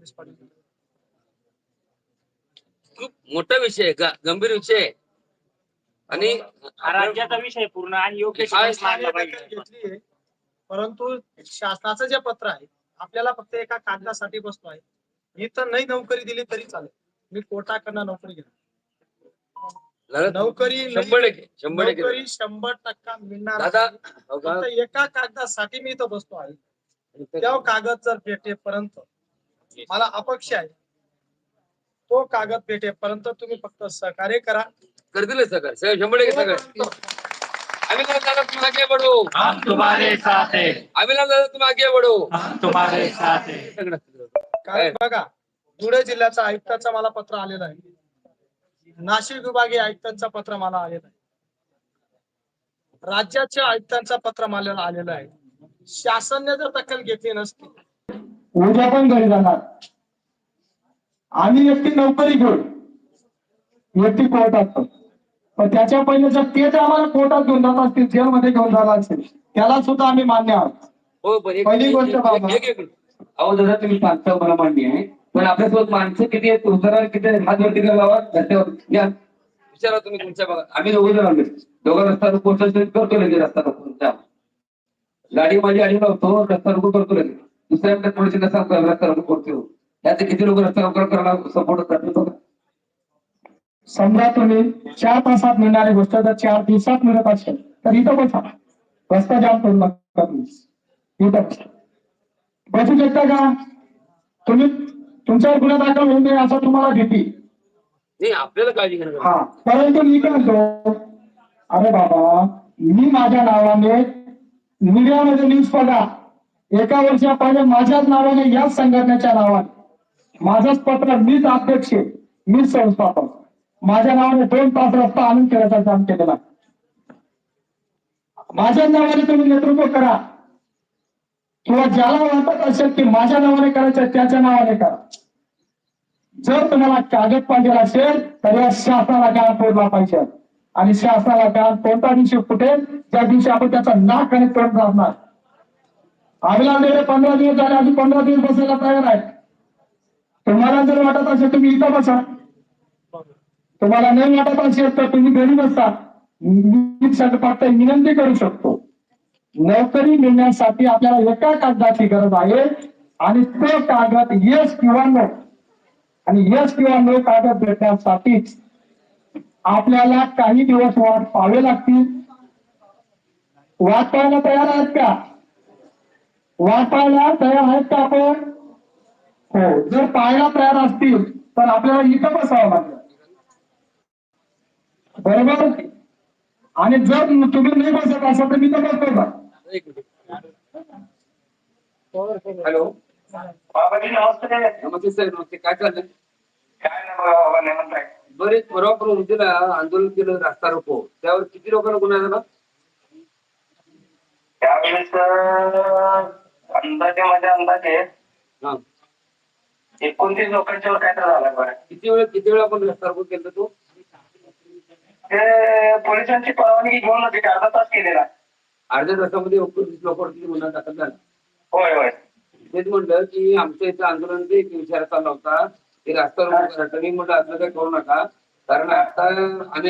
Police Patil खूप मोठा विषय गंभीर विषय आहे. आणि हा राज्याचा विषय पूर्ण आणि योग्य परंतु शासनाचं जे पत्र आहे आपल्याला फक्त एका कागदासाठी बसतो आहे. इथं नाही नोकरी दिली तरी चालेल. मी कोर्टाकडनं नोकरी घेणार. नोकरी नोकरी शंभर टक्का मिळणार. हो एका कागदासाठी मी इथं बसतो आहे. तेव्हा कागद जर भेटेपर्यंत मला अपेक्षा आहे. तो कागद भेटेपर्यंत तुम्ही फक्त सहकार्य करा. करतील सगळं सगळं शंभर टक्के सगळं दादा तुम आगे बढ़ो हम तुम्हारे साथ है. अभिलाष दादा तुम आगे बढ़ो हम तुम्हारे साथ है. सगळं कारण बघा धुळे जिल्ह्याचा आयुक्ताचं मला पत्र आलेलं आहे. नाशिक विभागीय आयुक्तांचं पत्र मला आलेलं आहे. राज्याच्या आयुक्तांचं पत्र मला आलेलं आहे. शासनाने जर दखल घेतली नसती उद्या पण घरी जाणार. आम्ही एकटी नोकरी घेऊ एकटी कोर्टात पण त्याच्या पहिले जर ते जर आम्हाला कोर्टात घेऊन जात असतील जेलमध्ये घेऊन जात असतील त्याला सुद्धा आम्ही मान्य आहोत. हो पहिली गोष्ट अहो दादा तुम्ही सांगता मला मान्य आहे. पण आपल्यासोबत माणसं किती आहेत उतरा किती? हात वरती बाबा रस्त्यावर या. विचारा तुम्ही तुमच्या बघा. आम्ही दोघं जण आलो दोघं रस्ता रोको करतो लगेच रस्ता जा. गाडी माझी आली नव्हतो रस्ता रोको करतो लगेच. दुसऱ्या थोडीशी नसा करतो यात किती लोक रस्ता रोको करायला सपोर्ट करतात बघा. समजा तुम्ही चार तासात मिळणारी गोष्ट जर चार दिवसात मिळत असेल तर इथं बसा रस्ता जाम करू नका तुम्ही. इथं बसा. बसू शकता का? तुम्ही तुमच्यावर गुन्हा दाखल होऊन नये असं तुम्हाला भीती. नाही आपल्याला काळजी हा परंतु मी काय म्हणतो अरे बाबा मी माझ्या नावाने मीडियामध्ये न्यूज बघा. एका वर्षा पहिले माझ्याच नावाने याच संघटनेच्या नावाने माझंच पत्र मीच अध्यक्ष मी मीच संस्थापक. माझ्या नावाने दोन तास रस्ता आणून केल्याचं काम केलेला माझ्या नावाने तुम्ही नेतृत्व करा. किंवा ज्याला वाटत असेल की माझ्या नावाने करायचं त्याच्या नावाने करा. जर तुम्हाला कागद पाहिजे असेल तर या शासनाला काम फोडला पाहिजे. आणि शासनाला काम कोणता दिवशी फुटेल त्या दिवशी आपण त्याचा नाक आणि तोंड राहणार पंधरा दिवस झाले अजून पंधरा दिवस बसायला तयार आहेत. तुम्हाला जर वाटत असेल तुम्ही इथं बसा. तुम्हाला नाही वाटत असेल तर तुम्ही घरी बसा. मी फक्त विनंती करू शकतो. नोकरी मिळण्यासाठी आपल्याला एका कागदाची गरज आहे आणि तो कागद येस किंवा नो आणि यश किंवा नो कागद भेटण्यासाठीच आपल्याला काही दिवस वाट पाहावे लागतील. वाट पाहायला तयार आहेत का? वाट पाहायला तयार आहेत का आपण? हो जर पाहायला तयार असतील तर आपल्याला इथं बसावं लागेल. बरोबर? आणि जर तुम्ही नाही बसत असाल तर मी तर बसतो का हॅलो. बाबाजी नमस्ते. नमस्ते सर नमस्ते. काय चाललंय? काय नाही बघा बाबा नेमत आहे. बरेच परवा आंदोलन केलं रास्ता रोको. त्यावर किती लोकांना गुन्हा झाला? त्यावेळेस अंदाजे माझ्या अंदाजे हा. एकोणतीस लोकांच्यावर काय तर झालं बरं. किती वेळ किती वेळा आपण रस्ता रोको केलं तू? ते पोलिसांची परवानगी घेऊन होती अर्धा तास केलेला. अर्ध्या तासामध्ये एकोणतीस लोकांवरती गुन्हा दाखल झाला. होय होय. तेच म्हणलं की आमच्या इथं आंदोलन एक विचार चालला होता. की रस्ता रोको करायचं मी म्हटलं असं काही करू नका. कारण आता आम्ही